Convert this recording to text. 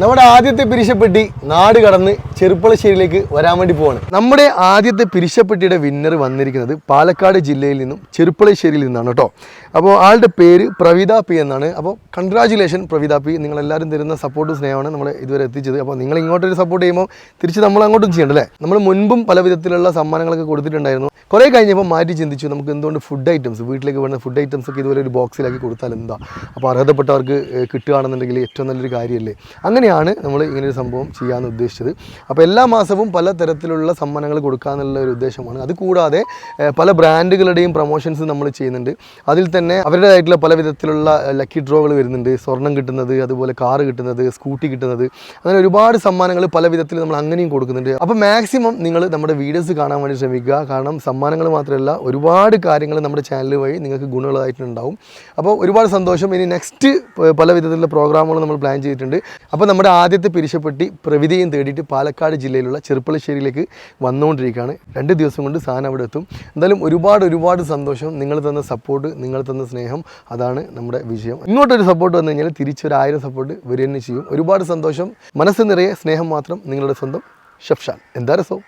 നമ്മുടെ ആദ്യത്തെ പിരിശപ്പെട്ടി നാട് കടന്ന് ചെറുപ്പളശ്ശേരിയിലേക്ക് വരാൻ വേണ്ടി പോവാണ്. നമ്മുടെ ആദ്യത്തെ പിരിശപ്പെട്ടിയുടെ വിന്നർ വന്നിരിക്കുന്നത് പാലക്കാട് ജില്ലയിൽ നിന്നും ചെറുപ്പളശ്ശേരിയിൽ നിന്നാണ് കേട്ടോ. അപ്പോൾ ആളുടെ പേര് പ്രവിത പി എന്നാണ്. അപ്പോൾ കൺഗ്രാചുലേഷൻ പ്രവിത പി. നിങ്ങളെല്ലാവരും തരുന്ന സപ്പോർട്ടും സ്നേഹമാണ് നമ്മൾ ഇതുവരെ എത്തിച്ചത്. അപ്പോൾ നിങ്ങൾ ഇങ്ങോട്ടൊരു സപ്പോർട്ട് ചെയ്യുമ്പോൾ തിരിച്ച് നമ്മൾ അങ്ങോട്ടും ചെയ്യണ്ടല്ലേ നമ്മൾ മുൻപും പല വിധത്തിലുള്ള സമ്മാനങ്ങളൊക്കെ കൊടുത്തിട്ടുണ്ടായിരുന്നു. കുറേ കഴിഞ്ഞപ്പോൾ മാറ്റി ചിന്തിച്ചു നമുക്ക് എന്തുകൊണ്ട് ഫുഡ് ഐറ്റംസ് വീട്ടിലേക്ക് വേണ്ട ഫുഡ് ഐറ്റംസ് ഒക്കെ ഇതുപോലെ ഒരു ബോക്സിലാക്കി കൊടുത്താൽ എന്താ? അപ്പോൾ അർഹതപ്പെട്ടവർക്ക് കിട്ടുകയാണെന്നുണ്ടെങ്കിൽ ഏറ്റവും നല്ലൊരു കാര്യമല്ലേ? അങ്ങനെയാണ് നമ്മൾ ഇങ്ങനെ ഒരു സംഭവം ചെയ്യാമെന്ന് ഉദ്ദേശിച്ചത്. അപ്പോൾ എല്ലാ മാസവും പല തരത്തിലുള്ള സമ്മാനങ്ങൾ കൊടുക്കാന്നുള്ള ഒരു ഉദ്ദേശമാണ്. അതുകൂടാതെ പല ബ്രാൻഡുകളുടെയും പ്രൊമോഷൻസ് നമ്മൾ ചെയ്യുന്നുണ്ട്. അതിൽ തന്നെ അവരുടേതായിട്ടുള്ള പല വിധത്തിലുള്ള ലക്കി ഡ്രോകൾ വരുന്നുണ്ട്. സ്വർണം കിട്ടുന്നത് അതുപോലെ കാറ് കിട്ടുന്നത് സ്കൂട്ടി കിട്ടുന്നത്. അങ്ങനെ ഒരുപാട് സമ്മാനങ്ങൾ പല വിധത്തിൽ നമ്മൾ അങ്ങനെയും കൊടുക്കുന്നുണ്ട്. അപ്പോൾ മാക്സിമം നിങ്ങൾ നമ്മുടെ വീഡിയോസ് കാണാൻ വേണ്ടി ശ്രമിക്കുക. കാരണം സമ്മാനങ്ങൾ മാത്രമല്ല ഒരുപാട് കാര്യങ്ങൾ നമ്മുടെ ചാനൽ വഴി നിങ്ങൾക്ക് ഗുണമുള്ളതായിട്ടുണ്ടാവും. അപ്പോൾ ഒരുപാട് സന്തോഷം. ഇനി നെക്സ്റ്റ് പല വിധത്തിലുള്ള പ്രോഗ്രാമുകൾ നമ്മൾ പ്ലാൻ ചെയ്തിട്ടുണ്ട്. അപ്പോൾ നമ്മുടെ ആദ്യത്തെ പിരിശപ്പെട്ടി പ്രവിധിയും തേടിയിട്ട് പാലക്കാട് ജില്ലയിലുള്ള ചെറുപ്പളശ്ശേരിയിലേക്ക് വന്നുകൊണ്ടിരിക്കുകയാണ്. രണ്ട് ദിവസം കൊണ്ട് സാധനം അവിടെ എത്തും. എന്തായാലും ഒരുപാട് ഒരുപാട് സന്തോഷം. നിങ്ങൾ തന്ന സപ്പോർട്ട് നിങ്ങൾ തന്ന സ്നേഹം അതാണ് നമ്മുടെ വിജയം. ഇങ്ങോട്ടൊരു സപ്പോർട്ട് വന്നു കഴിഞ്ഞാൽ തിരിച്ചൊരു ആയിരം സപ്പോർട്ട് വരിക തന്നെ ചെയ്യും. ഒരുപാട് സന്തോഷം. മനസ്സ് നിറയെ സ്നേഹം മാത്രം നിങ്ങളുടെ സ്വന്തം ഷഫ്ഷാൻ. എന്താ രസം?